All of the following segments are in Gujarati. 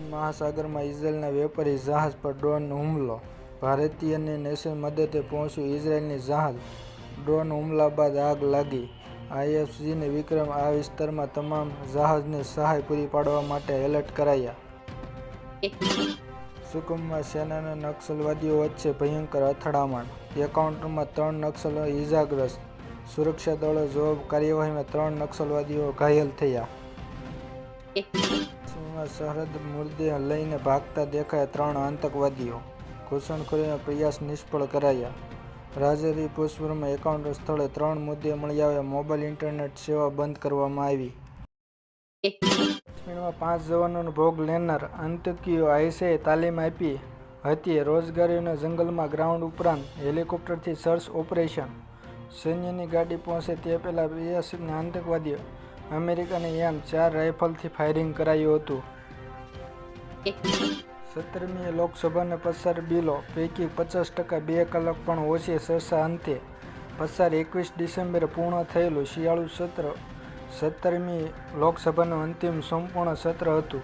મહાસાગરમાં ઇઝરાયેલના વેપારી જહાજ પર ડ્રોન હુમલો. ભારતીયની નેશન મદદે પહોંચ્યું ઇઝરાયેલની જહાજ. ડ્રોન હુમલા બાદ આગ લાગી. આઈએફસીને વિક્રમ આ વિસ્તારમાં તમામ જહાજને સહાય પૂરી પાડવા માટે એલર્ટ કરાયા. સુકમમાં સેનાના નક્સલવાદીઓ વચ્ચે ભયંકર અથડામણ. એકાઉન્ટમાં ત્રણ નક્સલો ઇજાગ્રસ્ત સુરક્ષા દળો જવાબ કાર્યવાહીમાં ત્રણ નક્સલવાદીઓ ઘાયલ થયા. સરહદ મૃતદેહ લઈને ભાગતા દેખાયા ત્રણ આતંકવાદીઓ. ઘૂસણખોરીનો પ્રયાસ નિષ્ફળ કરાયા. રાજરી પુષ્પરમાં એકાઉન્ટ સ્થળે ત્રણ મુદ્દે મળી આવ્યા. મોબાઈલ, ઇન્ટરનેટ સેવા બંધ કરવામાં આવી. કાશ્મીરમાં પાંચ જવાનોનો ભોગ લેનાર આતંકીઓ આઈસીએ તાલીમ આપી હતી. રોજગારીના જંગલમાં ગ્રાઉન્ડ ઉપરાંત હેલિકોપ્ટરથી સર્ચ ઓપરેશન. સૈન્યની ગાડી પહોંચે તે પહેલાં બે આતંકવાદીઓ અમેરિકાની એમ ચાર રાઇફલથી ફાયરિંગ કરાયું હતું. સત્તરમી લોકસભાને પસાર બિલો પૈકી પચાસ ટકા બે કલાક પણ ઓછી ચર્ચા અંતે પસાર એકવીસ ડિસેમ્બરે પૂર્ણ થયેલું શિયાળુ સત્ર સત્તરમી લોકસભાનું અંતિમ સંપૂર્ણ સત્ર હતું.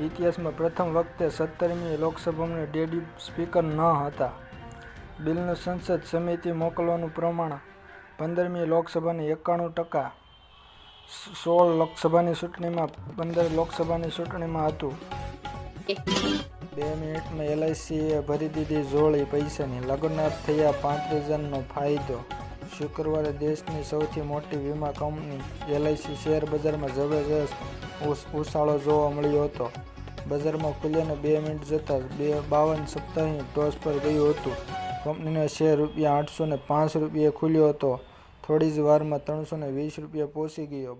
ઇતિહાસમાં પ્રથમ વખતે સત્તરમી લોકસભામાં ડેડી સ્પીકર ન હતા. બિલનું સંસદ સમિતિ મોકલવાનું પ્રમાણ પંદરમી લોકસભાની એકાણું ટકા સોળ લોકસભાની ચૂંટણીમાં પંદર લોકસભાની ચૂંટણીમાં હતું. બે મિનિટમાં એલઆઈસીએ ભરી દીધી જોળી પૈસાની. લગ્નાથ થયા પાંત્રીસ હજારનો ફાયદો. શુક્રવારે દેશની સૌથી મોટી વીમા કંપની એલઆઈસી શેર બજારમાં જબરજસ્ત ઉછાળો જોવા મળ્યો હતો. બજારમાં ખુલ્યાને બે મિનિટ જતાં બે બાવન સપ્તાહની ટોચ પર ગયું હતું. કંપનીનો શેર રૂપિયા આઠસો ને પાંચ રૂપિયે ખુલ્યો હતો. થોડી જ વારમાં ત્રણસો વીસ રૂપિયા પહોંચી ગયો.